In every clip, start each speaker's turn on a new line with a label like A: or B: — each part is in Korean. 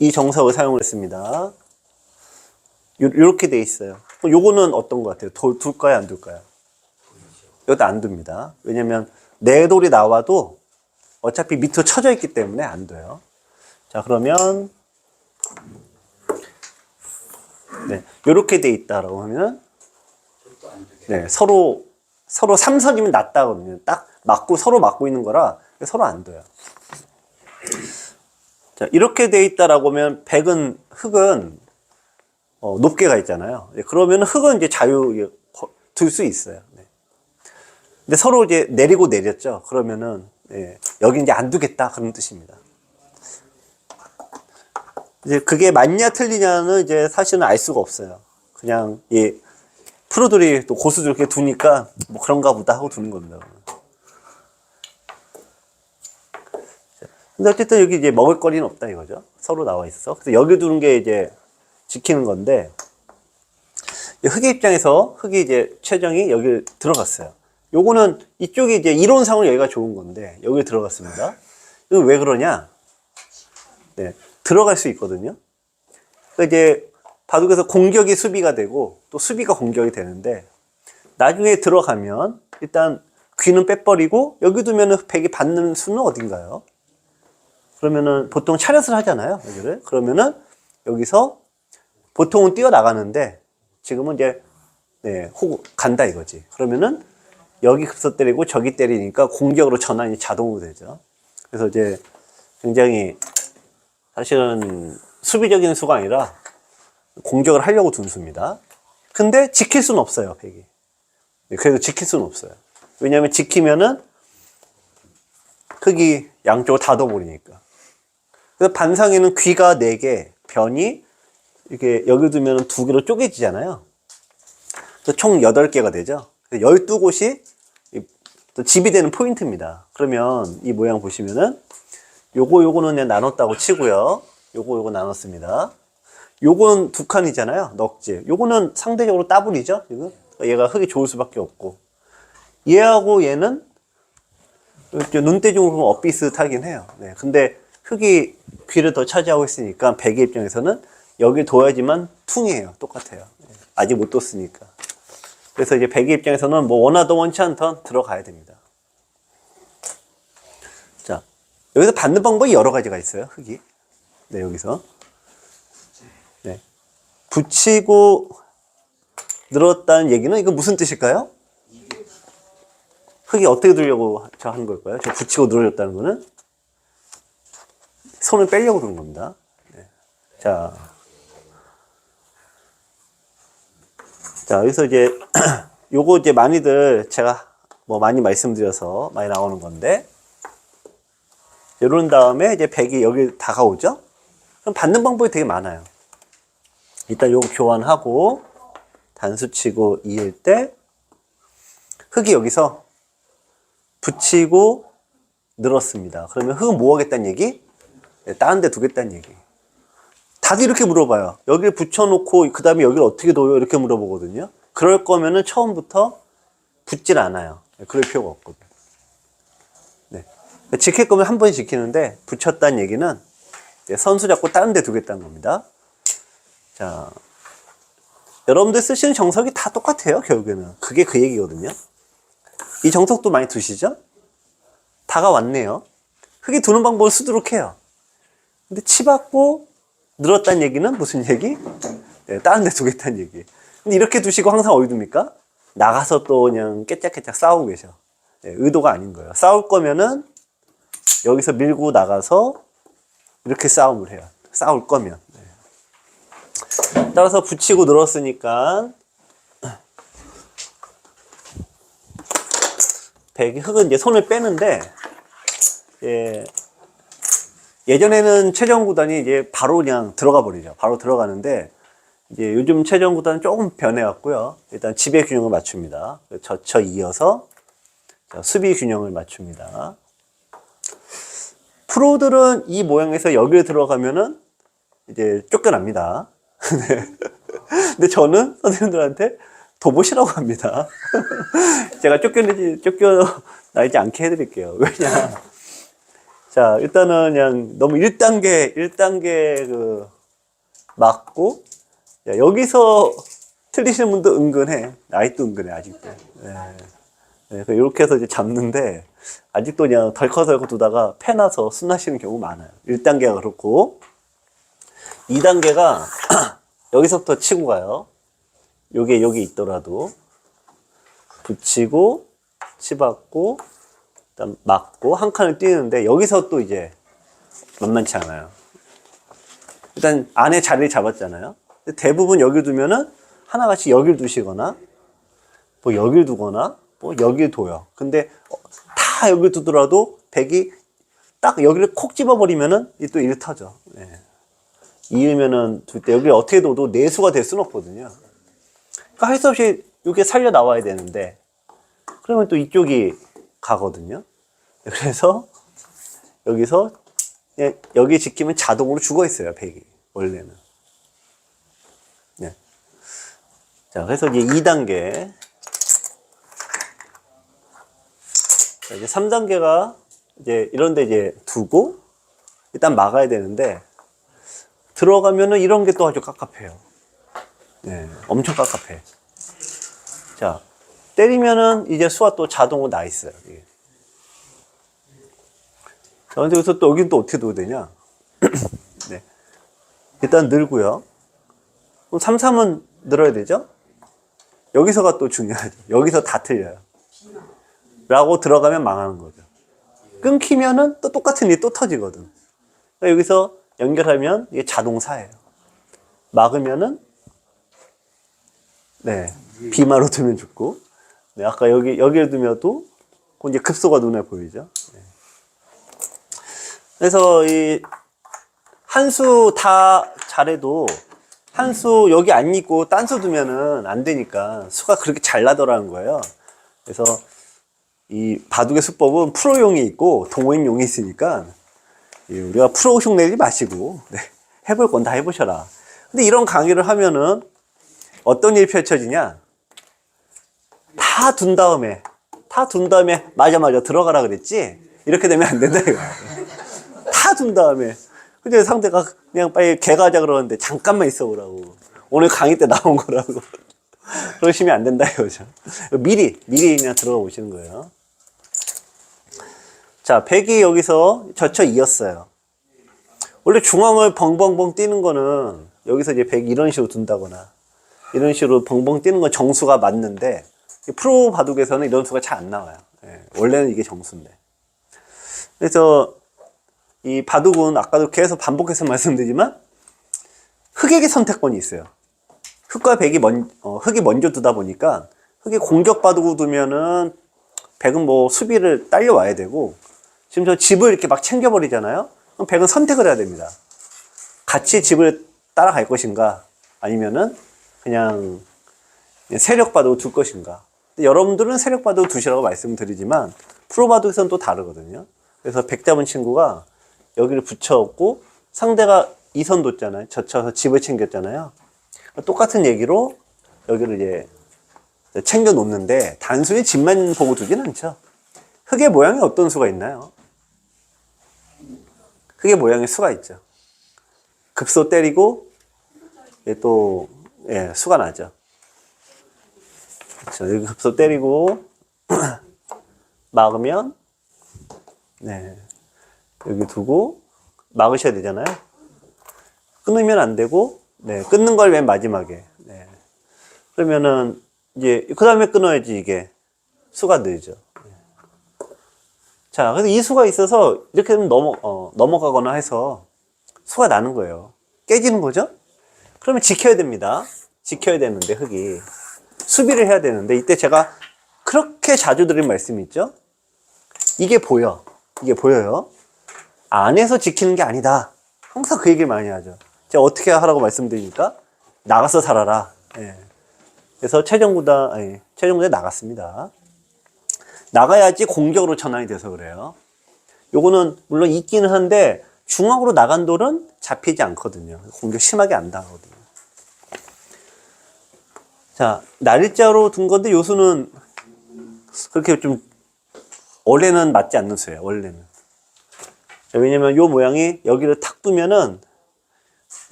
A: 이, 이 정석을 사용을 했습니다. 요, 요렇게 돼 있어요. 요거는 어떤 것 같아요? 돌, 둘까요? 안 둘까요? 여기다 안 둡니다. 왜냐면 네 돌이 나와도 어차피 밑으로 쳐져 있기 때문에 안 돼요. 자, 그러면 네, 요렇게 돼 있다라고 하면 네, 서로 서로 삼선이면 낫다거든요. 딱 맞고 서로 맞고 있는 거라 서로 안 돼요. 자, 이렇게 돼 있다라고 하면 백은 흙은 어, 높게 가 있잖아요. 예, 그러면 흙은 이제 자유 둘 수 있어요. 네. 근데 서로 이제 내리고 내렸죠. 그러면은 예, 여기 이제 안 두겠다 그런 뜻입니다. 이제 그게 맞냐 틀리냐는 이제 사실은 알 수가 없어요. 그냥 이 프로들이 또 고수들 이렇게 두니까 뭐 그런가 보다 하고 두는 겁니다. 근데 어쨌든 여기 이제 먹을 거리는 없다 이거죠. 서로 나와 있어. 그래서 여기 두는 게 이제 지키는 건데 이 흑의 입장에서 흑이 이제 최정이 여기 들어갔어요. 요거는 이쪽이 이제 이론상으로 여기가 좋은 건데 여기 들어갔습니다. 이거 왜 그러냐? 네, 들어갈 수 있거든요. 그러니까 이제 바둑에서 공격이 수비가 되고 또 수비가 공격이 되는데 나중에 들어가면 일단 귀는 빼버리고 여기 두면은 백이 받는 수는 어딘가요? 그러면은 보통 차렷을 하잖아요. 여기를. 그러면은 여기서 보통은 뛰어나가는데 지금은 이제 네, 호 간다 이거지. 그러면은 여기 급서 때리고 저기 때리니까 공격으로 전환이 자동으로 되죠. 그래서 이제 굉장히 사실은 수비적인 수가 아니라 공격을 하려고 둔 수입니다. 근데 지킬 수는 없어요, 백이. 네, 그래도 지킬 수는 없어요. 왜냐하면 지키면은 흙이 양쪽을 닫아버리니까. 그래서 반상에는 귀가 4개, 변이 이렇게 여기 두면 두 개로 쪼개지잖아요. 그래서 총 8개가 되죠. 12곳이 또 집이 되는 포인트입니다. 그러면 이 모양 보시면은 요거 요거는 그냥 나눴다고 치고요. 요거 요거 나눴습니다. 요건 두 칸이잖아요. 넉지. 요거는 상대적으로 따블이죠. 지금 얘가 흙이 좋을 수밖에 없고 얘하고 얘는 눈대중으로 보면 엇비슷하긴 해요. 네. 근데 흙이 귀를 더 차지하고 있으니까 백의 입장에서는 여기 둬야지만 퉁이에요. 똑같아요. 네. 아직 못 뒀으니까. 그래서 이제 백의 입장에서는 뭐 원하던 원치 않던 들어가야 됩니다. 자, 여기서 받는 방법이 여러 가지가 있어요. 흙이. 네, 여기서. 네. 붙이고 늘었다는 얘기는 이거 무슨 뜻일까요? 흙이 어떻게 들려고 저 하는 걸까요? 저 붙이고 늘어졌다는 거는 손을 빼려고 그러는 겁니다. 네. 자. 자, 여기서 이제 요거 이제 많이들 제가 뭐 많이 말씀드려서 많이 나오는 건데 이런 다음에 이제 백이 여기 다가오죠? 그럼 받는 방법이 되게 많아요. 일단 요거 교환하고 단수 치고 2일 때 흙이 여기서 붙이고 늘었습니다. 그러면 흙은 뭐 하겠다는 얘기? 네, 다른 데 두겠다는 얘기. 다들 이렇게 물어봐요. 여기를 붙여놓고 그 다음에 여기를 어떻게 둬요? 이렇게 물어보거든요. 그럴 거면은 처음부터 붙질 않아요. 네, 그럴 필요가 없거든요. 네. 지킬 거면 한 번에 지키는데 붙였다는 얘기는 선수 잡고 다른 데 두겠다는 겁니다. 자, 여러분들 쓰시는 정석이 다 똑같아요, 결국에는. 그게 그 얘기거든요. 이 정석도 많이 두시죠? 다가 왔네요. 흙이 두는 방법을 쓰도록 해요. 근데 치받고 늘었다는 얘기는 무슨 얘기? 네, 다른 데 두겠다는 얘기. 근데 이렇게 두시고 항상 어디 둡니까? 나가서 또 그냥 깨짝깨짝 싸우고 계셔. 네, 의도가 아닌 거예요. 싸울 거면은 여기서 밀고 나가서 이렇게 싸움을 해요. 싸울 거면. 네. 따라서 붙이고 늘었으니까 백이 흙은 이제 손을 빼는데 예, 예전에는 최정 구단이 이제 바로 그냥 들어가 버리죠. 바로 들어가는데 이제 요즘 최정 구단은 조금 변해왔고요. 일단 지배 균형을 맞춥니다. 저쳐 이어서 자, 수비 균형을 맞춥니다. 프로들은 이 모양에서 여기에 들어가면은 이제 쫓겨납니다. 네. 근데 저는 선생님들한테 도보시라고 합니다. 제가 쫓겨내지, 쫓겨나지 않게 해드릴게요. 왜냐. 자, 일단은 그냥 너무 1단계, 1단계 그, 맞고, 야, 여기서 틀리시는 분도 은근해. 아직도 은근해, 아직도. 네. 네, 이렇게 해서 이제 잡는데, 아직도 그냥 덜커덜커 두다가 패 나서 순나시는 경우 많아요. 1단계가 그렇고, 2단계가 여기서부터 치고 가요. 요게 여기 있더라도, 붙이고, 치받고, 일단 맞고, 한 칸을 뛰는데, 여기서 또 이제 만만치 않아요. 일단 안에 자리를 잡았잖아요. 대부분 여기 두면은 하나같이 여길 두시거나 뭐 여길 두거나 뭐 여길 둬요. 근데 어, 다 여기 두더라도 백이 딱 여기를 콕 집어버리면은 이또 이리 터져. 예. 이으면은 둘 때 여기 어떻게 둬도 내수가 될 수는 없거든요. 그러니까 할 수 없이 이게 살려 나와야 되는데 그러면 또 이쪽이 가거든요. 그래서 여기서 예, 여기 지키면 자동으로 죽어 있어요, 백이. 원래는. 네. 자, 그래서 이제 2단계. 자, 이제 3단계가 이제 이런데 이제 두고 일단 막아야 되는데 들어가면은 이런 게 또 아주 깝깝해요. 네, 엄청 깝깝해. 자, 때리면은 이제 수가 또 자동으로 나 있어요. 이게. 자, 근데 여기서 또 여긴 또 어떻게 둬야 되냐? 네. 일단 늘고요. 그럼 3, 3은 늘어야 되죠? 여기서가 또 중요하죠. 여기서 다 틀려요. 라고 들어가면 망하는 거죠. 끊기면은 또 똑같은 일이 또 터지거든. 그러니까 여기서 연결하면 이게 자동사예요. 막으면은 네 비마로 두면 죽고 네 아까 여기 여기를 두면도 그 이제 급소가 눈에 보이죠. 네. 그래서 이 한 수 다 잘해도 한 수 여기 안 있고 딴 수 두면은 안 되니까 수가 그렇게 잘 나더라는 거예요. 그래서 이 바둑의 수법은 프로용이 있고 동호인용이 있으니까 이 우리가 프로 흉내지 마시고 네, 해볼 건 다 해보셔라. 근데 이런 강의를 하면은 어떤 일이 펼쳐지냐? 다 둔 다음에 다 둔 다음에 맞아 맞아 들어가라 그랬지? 이렇게 되면 안 된다 이거야. 다둔 다음에 근데 상대가 그냥 빨리 개가자 그러는데 잠깐만 있어 보라고. 오늘 강의 때 나온 거라고. 그러시면 안 된다 이거죠. 미리 미리 그냥 들어가 보시는 거예요. 자, 백이 여기서 젖혀 이었어요. 원래 중앙을 벙벙벙 뛰는 거는 여기서 이제 백 이런 식으로 둔다거나 이런 식으로 벙벙 뛰는 건 정수가 맞는데 이 프로 바둑에서는 이런 수가 잘 안 나와요. 예, 원래는 이게 정수인데. 그래서 이 바둑은 아까도 계속 반복해서 말씀드리지만 흑에게 선택권이 있어요. 흑과 백이 먼, 어, 흑이 먼저 두다 보니까 흑이 공격 바둑을 두면은 백은 뭐 수비를 딸려와야 되고 지금 저 집을 이렇게 막 챙겨버리잖아요. 그럼 백은 선택을 해야 됩니다. 같이 집을 따라갈 것인가 아니면은 그냥 세력 바둑을 둘 것인가. 여러분들은 세력 바둑을 두시라고 말씀드리지만 프로 바둑에서는 또 다르거든요. 그래서 백 잡은 친구가 여기를 붙여갖고 상대가 이선 뒀잖아요. 젖혀서 집을 챙겼잖아요. 똑같은 얘기로 여기를 이제 챙겨 놓는데 단순히 집만 보고 두진 않죠. 흙의 모양이 어떤 수가 있나요? 흙의 모양의 수가 있죠. 급소 때리고 예, 또 예, 수가 나죠. 그렇죠. 여기 급소 때리고 막으면 네 여기 두고 막으셔야 되잖아요. 끊으면 안 되고 네 끊는 걸 맨 마지막에 네. 그러면은 이제 그 다음에 끊어야지 이게 수가 늘죠. 네. 자, 그래서 이 수가 있어서 이렇게 되면 넘어 어, 넘어가거나 해서 수가 나는 거예요. 깨지는 거죠? 그러면 지켜야 됩니다. 지켜야 되는데 흙이 수비를 해야 되는데 이때 제가 그렇게 자주 드린 말씀이 있죠. 이게 보여. 이게 보여요. 안에서 지키는 게 아니다. 항상 그 얘기를 많이 하죠. 제가 어떻게 하라고 말씀드리니까 나가서 살아라. 예. 그래서 최정구다, 아니, 최정구에 나갔습니다. 나가야지 공격으로 전환이 돼서 그래요. 요거는 물론 있기는 한데 중앙으로 나간 돌은 잡히지 않거든요. 공격 심하게 안 당하거든요. 자, 날짜로 둔 건데 요수는 그렇게 좀 원래는 맞지 않는 수예요. 원래는. 자, 왜냐면 요 모양이 여기를 탁 두면은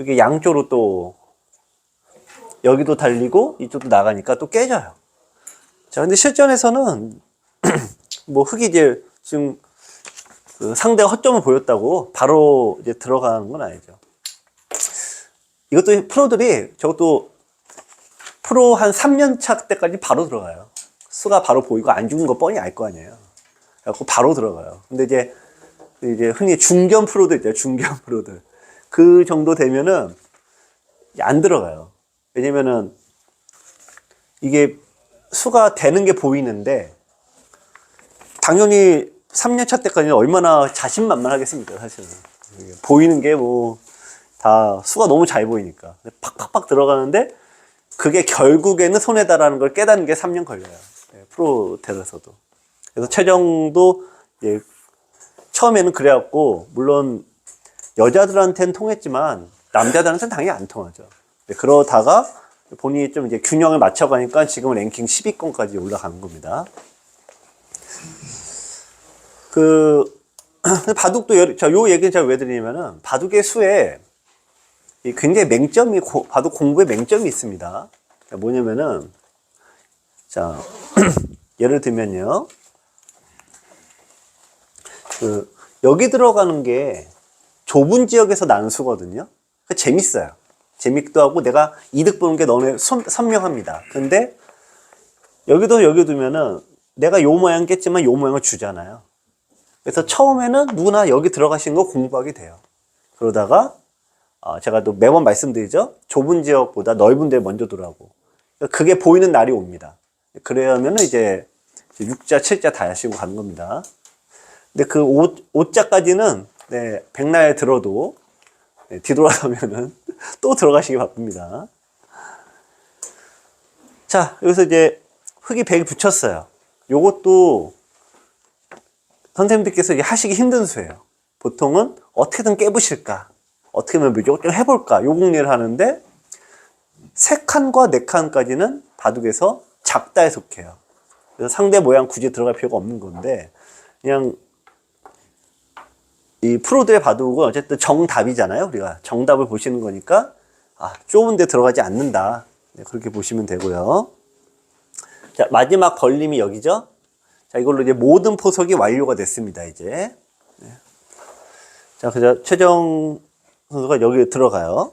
A: 이게 양쪽으로 또 여기도 달리고 이쪽도 나가니까 또 깨져요. 자, 근데 실전에서는 뭐 흙이 이제 지금 그 상대가 허점을 보였다고 바로 이제 들어가는 건 아니죠. 이것도 프로들이 저것도 프로 한 3년 차 때까지 바로 들어가요. 수가 바로 보이고 안 죽은 거 뻔히 알 거 아니에요. 그래갖고 바로 들어가요. 근데 이제 이제 흔히 중견 프로들 있죠. 중견 프로들. 그 정도 되면은 안 들어가요. 왜냐면은 이게 수가 되는 게 보이는데 당연히 3년 차 때까지는 얼마나 자신만만하겠습니까, 사실은. 보이는 게 뭐 다 수가 너무 잘 보이니까. 팍팍팍 들어가는데 그게 결국에는 손해다라는 걸 깨닫는 게 3년 걸려요. 예, 프로텔에서도. 그래서 최정도 예, 처음에는 그래갖고 물론 여자들한테는 통했지만 남자들한테는 당연히 안 통하죠. 네, 그러다가 본인이 좀 이제 균형을 맞춰가니까 지금은 랭킹 10위권까지 올라간 겁니다. 그 바둑도 자, 요 얘기는 제가 왜 드리냐면은 바둑의 수에 이 굉장히 맹점이 고- 바둑 공부에 맹점이 있습니다. 자, 뭐냐면은 자 예를 들면요. 그 여기 들어가는 게 좁은 지역에서 나는 수거든요. 그 재밌어요. 재밌기도 하고 내가 이득 보는 게 너무 선- 선명합니다. 근데 여기도 여기 두면은 내가 요 모양 깼지만 요 모양을 주잖아요. 그래서 처음에는 누구나 여기 들어가신 거 공부하게 돼요. 그러다가 어, 제가 또 매번 말씀드리죠. 좁은 지역보다 넓은 데 먼저 두라고. 그게 보이는 날이 옵니다. 그러면 이제 6자, 7자 다 하시고 가는 겁니다. 근데 그 5, 5자까지는 네, 백날 들어도 네, 뒤돌아서면은 또 들어가시기 바쁩니다. 자, 여기서 이제 흙이 100이 붙였어요. 요것도 선생님들께서 하시기 힘든 수예요. 보통은 어떻게든 깨부실까? 어떻게 하면 좀 해볼까? 요 공리를 하는데 세 칸과 네 칸까지는 바둑에서 작다에 속해요. 그래서 상대 모양 굳이 들어갈 필요가 없는 건데 그냥 이 프로들의 바둑은 어쨌든 정답이잖아요. 우리가 정답을 보시는 거니까 아, 좁은 데 들어가지 않는다. 네, 그렇게 보시면 되고요. 자, 마지막 걸림이 여기죠. 자, 이걸로 이제 모든 포석이 완료가 됐습니다, 이제. 네. 자, 그래서 최정 선수가 여기 들어가요.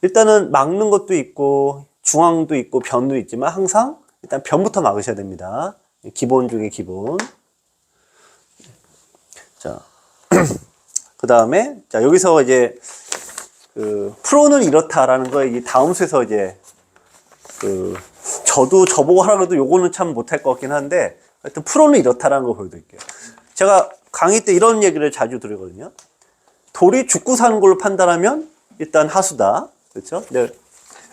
A: 일단은 막는 것도 있고, 중앙도 있고, 변도 있지만 항상 일단 변부터 막으셔야 됩니다. 기본 중에 기본. 자, 그 다음에, 자, 여기서 이제, 그, 프로는 이렇다라는 거, 이 다음 수에서 이제, 그, 저도 저보고 하라고 해도 요거는 참 못할 것 같긴 한데, 하여튼 프로는 이렇다라는 거 보여드릴게요. 제가 강의 때 이런 얘기를 자주 들으거든요. 돌이 죽고 사는 걸로 판단하면 일단 하수다. 그렇죠? 네.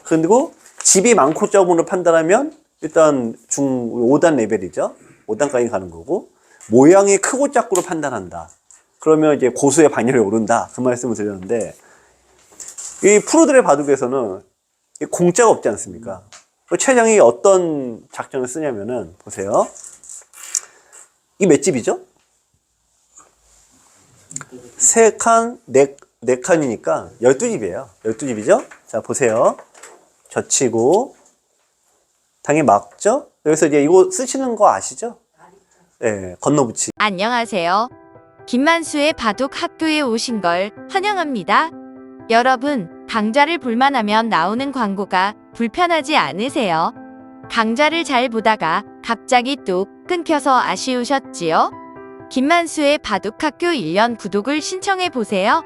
A: 그리고 집이 많고 적음으로 판단하면 일단 중 5단 레벨이죠. 5단까지 가는 거고 모양이 크고 작고로 판단한다. 그러면 이제 고수의 반열에 오른다. 그 말씀을 드렸는데 이 프로들의 바둑에서는 이 공짜가 없지 않습니까? 그 최장이 어떤 작전을 쓰냐면은 보세요. 이 몇 집이죠? 세 칸, 네, 네 칸이니까 12집이에요. 12집이죠? 자, 보세요. 젖히고, 당연히 막죠? 여기서 이제 이거 쓰시는 거 아시죠? 예, 건너붙이.
B: 안녕하세요. 김만수의 바둑 학교에 오신 걸 환영합니다. 여러분, 강좌를 볼만 하면 나오는 광고가 불편하지 않으세요? 강좌를 잘 보다가 갑자기 뚝 끊겨서 아쉬우셨지요? 김만수의 바둑 학교 1년 구독을 신청해 보세요.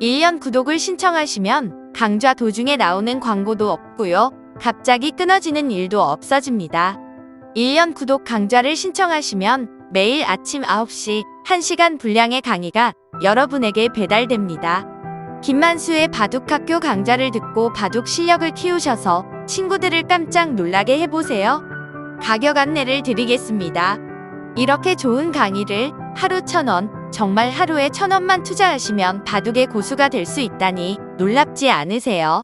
B: 1년 구독을 신청하시면 강좌 도중에 나오는 광고도 없고요. 갑자기 끊어지는 일도 없어집니다. 1년 구독 강좌를 신청하시면 매일 아침 9시 1시간 분량의 강의가 여러분에게 배달됩니다. 김만수의 바둑학교 강좌를 듣고 바둑 실력을 키우셔서 친구들을 깜짝 놀라게 해보세요. 가격 안내를 드리겠습니다. 이렇게 좋은 강의를 하루 천 원, 정말 하루에 천 원만 투자하시면 바둑의 고수가 될 수 있다니 놀랍지 않으세요?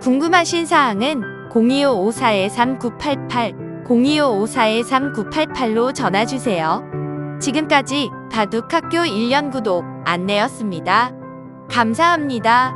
B: 궁금하신 사항은 02554-3988, 02554-3988로 전화주세요. 지금까지 바둑학교 1년 구독 안내였습니다. 감사합니다.